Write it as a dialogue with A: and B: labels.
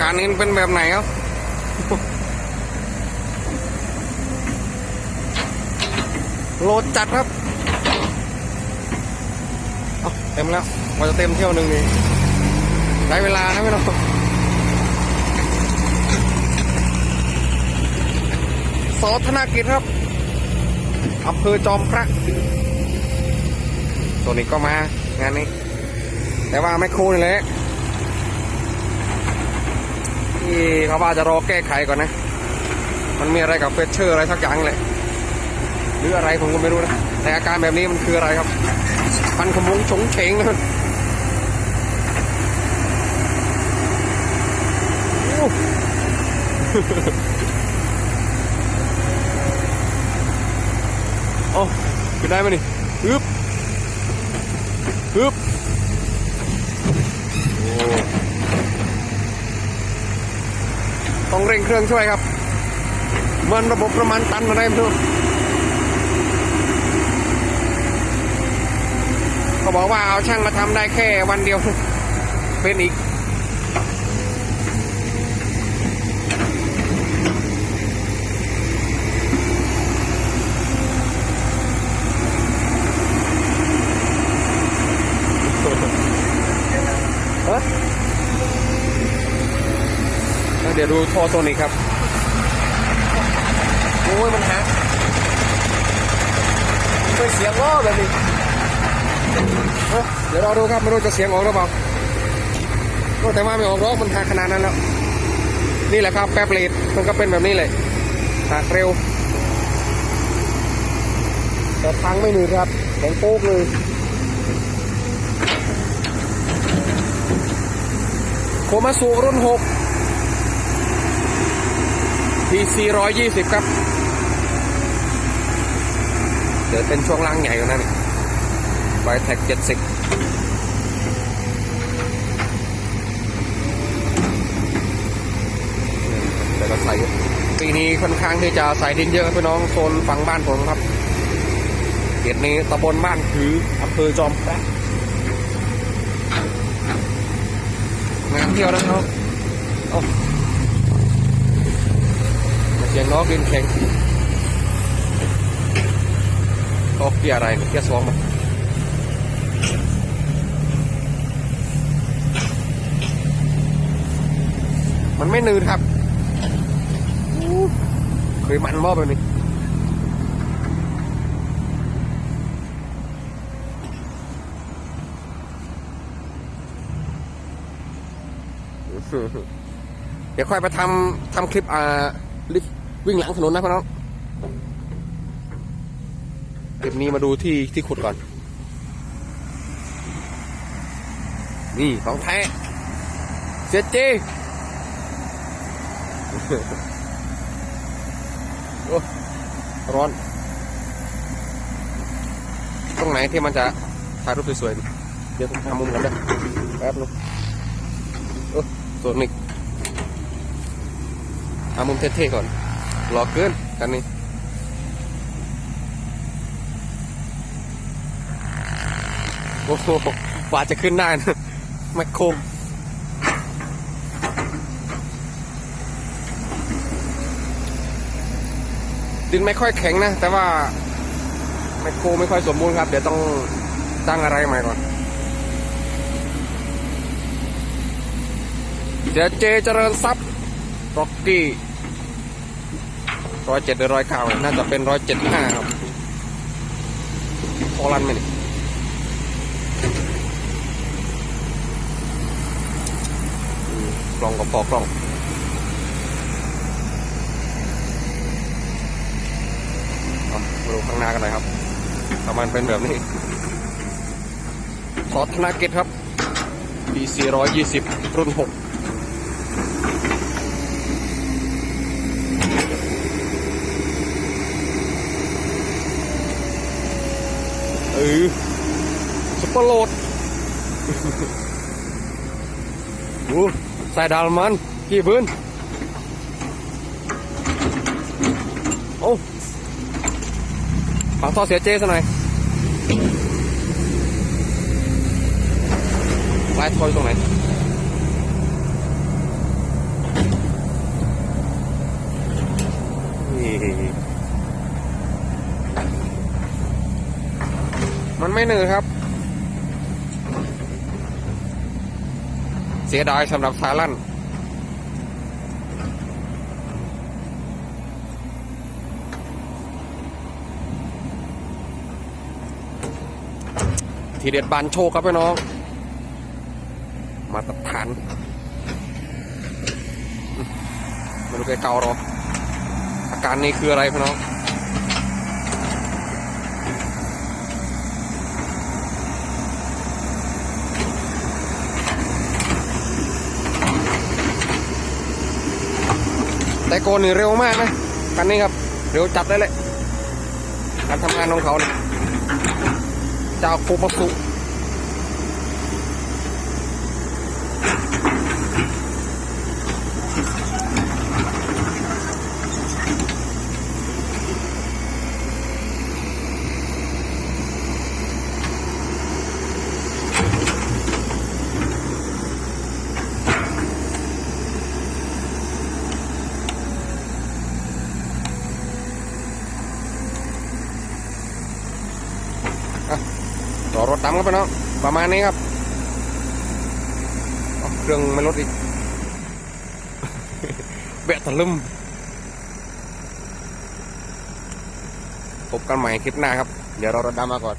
A: การนี้เป็นแบบไหนครับ โหลดจัดครับเเต็มแล้วมันจะเต็มเที่ยวหนึ่งนี่ได้เวลานะพี่น้องสอธนากิจครับอำเภอจอมพระตัวนี้ก็มางานนี้ แต่ว่าไม่ครูนี่แหละ ที่เขาว่าจะรอแก้ไขก่อนนะ มันมีอะไรกับเฟชเชอร์อะไรสักอย่างเลยหรืออะไรผมก็ไม่รู้นะ แต่อาการแบบนี้มันคืออะไรครับมันขมุงชงเฉงนะโอ้โอ้ขึ้นได้ไหมนี่ฮึบฮึบโอ้ ต้องเร่งเครื่องช่วยครับเหมันระบบประมาณตันอะไรไม่รู้เขาบอกว่าเอาช่างมาทำได้แค่วันเดียว เป็นอีกเอ้ ดี๋ยวดูท่อตัวนี้ครับโอ้ยมันหักเป็นเสียงล้อแบบนี้เดี๋ยวเราดูครับไม่รู้จะเสียงออกหรือเปล่าก็แต่ว่าไม่ออกหรอกมันหักขนาดนั้นแล้วนี่แหละครับแป๊บเลดมันก็เป็นแบบนี้เลยหักเร็ว แต่พังไม่หนืดครับแข็งโป๊กเลยโคมาสุรุ่น6 PC 120 ครับ เดี๋ยวเป็นช่วงล่างใหญ่กว่านั้นอีกไบแท็กเจ็ดสิบแต่ก็ใส่ปีนี้ค่อนข้างที่จะใส่ดินเยอะพี่น้องโซนฝั่งบ้านผมครับเขตนี้ตำบลบ้านถืออำเภอจอมพระงานเที่ยวนะครับโอ้ เสียงน้องดินแข็งโอ้เกียร์อะไรเกียร์สองมั้งมันไม่นืดครับ เคยมันบ่แบบนี้เดี๋ยวค่อยไปทำทำคลิปอ่าลิฟ วิ่งหลังถนนนะพี่น้องคลิปนี้มาดูที่ที่ขุดก่อน นี่ของแท้เสียเจโอ้ร้อน ตรงไหนที่มันจะถ่ายรูปสวยๆ เดี๋ยวผมทำมุมกันด้แป๊บนึงโอ้ส่วนี้ทำมุมเท่ๆก่อน รอเกินกันนี่โอ้โหกว่าจะขึ้นได้นะแมคโครดินไม่ค่อยแข็งนะ แต่ว่าไมโครไม่ค่อยสมบูรณ์ครับ เดี๋ยวต้องตั้งอะไรใหม่ก่อน เดี๋ยวเจเจริญทรัพย์ร็อกกี้ ร้อยเจ็ดหรือร้อยเก้าน่าจะเป็นร้อยเจ็ดห้าครับพอรันไหมนี่กล้องกับพอกล้องมาดูข้างหน้ากันหน่อยครับประมาณเป็นแบบนี้ซอสธนาเกตครับ PC 120 รุ่น 6 ออสปอรโลดโอ้ใส่ดาลมันกี่บืนโอ้ฝังท่อเสียเจสะหน่อยลาท่อยู่ตรงไหนนี่ มันไม่เหนื่อยครับ เสียดายสำหรับทาลั่นทีเด็ดบานโชคครับพี่น้อง มาตรฐานมไม่รู้แกเกาหรออาการนี้คืออะไรพี่น้อง แต่โกนนี่เร็วมากนะคันนี้ครับเร็วจัดได้เลยการทำงานของเขาเนี่ยเจ้าโคมาสุ ต่อรถดำครับพี่น้องประมาณนี้ครับเครื่องไม่ลดอีกแบะตะลึมพบกันใหม่คลิปหน้าครับ เดี๋ยวเรารถดำมาก่อน